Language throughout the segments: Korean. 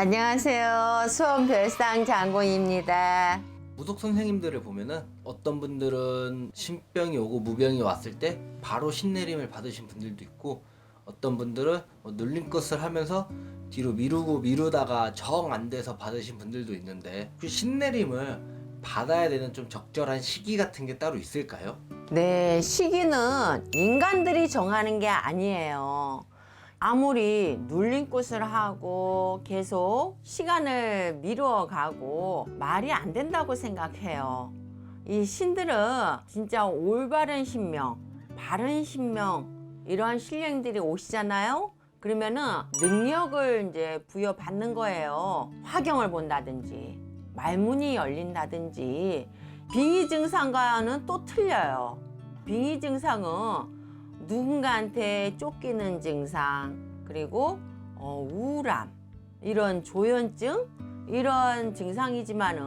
안녕하세요. 수원 별상 장군입니다. 무속 선생님들을 보면은 어떤 분들은 신병이 오고 무병이 왔을 때 바로 신내림을 받으신 분들도 있고 어떤 분들은 뭐 눌린 것을 하면서 뒤로 미루고 미루다가 정 안 돼서 받으신 분들도 있는데 그 신내림을 받아야 되는 좀 적절한 시기 같은 게 따로 있을까요? 네, 시기는 인간들이 정하는 게 아니에요. 아무리 눌린 꽃을 하고 계속 시간을 미루어 가고 말이 안 된다고 생각해요. 이 신들은 진짜 올바른 신명, 바른 신명, 이러한 신령들이 오시잖아요? 그러면은 능력을 이제 부여받는 거예요. 화경을 본다든지, 말문이 열린다든지, 빙의 증상과는 또 틀려요. 빙의 증상은 누군가한테 쫓기는 증상, 그리고 어, 우울함, 이런 조현증, 이런 증상이지만은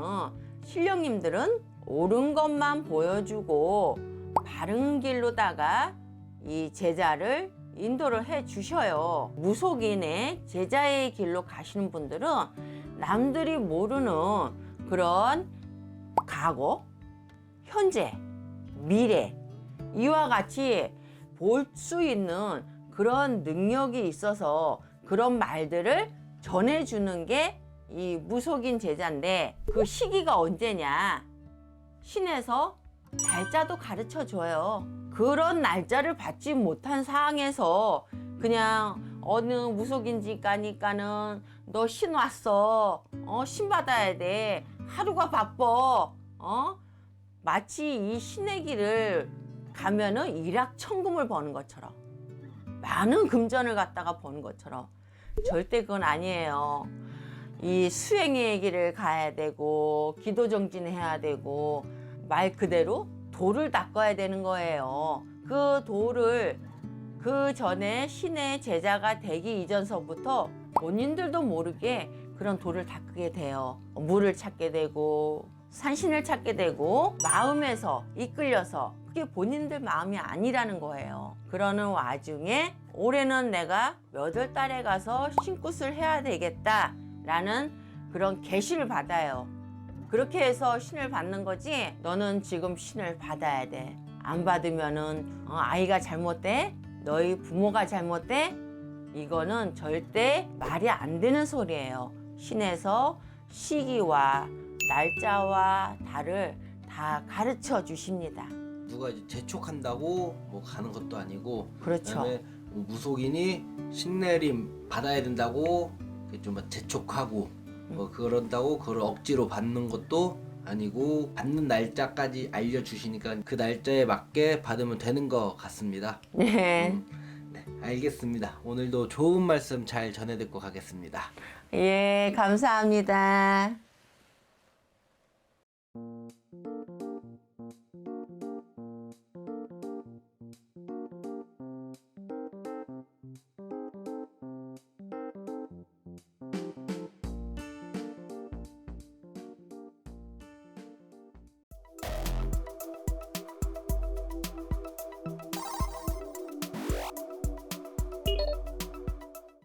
신령님들은 옳은 것만 보여주고 바른 길로다가 이 제자를 인도를 해 주셔요. 무속인의 제자의 길로 가시는 분들은 남들이 모르는 그런 과거, 현재, 미래 이와 같이 볼 수 있는 그런 능력이 있어서 그런 말들을 전해주는 게 이 무속인 제자인데 그 시기가 언제냐 신에서 날짜도 가르쳐 줘요. 그런 날짜를 받지 못한 상황에서 그냥 어느 무속인지 가니까는 너 신 왔어. 어, 신 받아야 돼. 하루가 바빠. 어? 마치 이 신의 길을 가면은 일확천금을 버는 것처럼 많은 금전을 갖다가 버는 것처럼 절대 그건 아니에요. 이 수행의 길을 가야 되고 기도 정진해야 되고 말 그대로 돌을 닦아야 되는 거예요. 그 돌을 그 전에 신의 제자가 되기 이전서부터 본인들도 모르게 그런 돌을 닦게 돼요. 물을 찾게 되고 산신을 찾게 되고 마음에서 이끌려서 그게 본인들 마음이 아니라는 거예요. 그러는 와중에 올해는 내가 몇 월 달에 가서 신굿을 해야 되겠다라는 그런 계시를 받아요. 그렇게 해서 신을 받는 거지 너는 지금 신을 받아야 돼. 안 받으면은 어, 아이가 잘못돼? 너희 부모가 잘못돼? 이거는 절대 말이 안 되는 소리예요. 신에서 시기와 날짜와 달을 다 가르쳐 주십니다. 누가 이제 재촉한다고 뭐 가는 것도 아니고 그렇죠. 그다음에 뭐 무속인이 신내림 받아야 된다고 이렇게 좀뭐 재촉하고 뭐 그런다고 그걸 억지로 받는 것도 아니고 받는 날짜까지 알려주시니까 그 날짜에 맞게 받으면 되는 것 같습니다. 네. 음, 네, 알겠습니다. 오늘도 좋은 말씀 잘 전해 듣고 가겠습니다. 예, 감사합니다.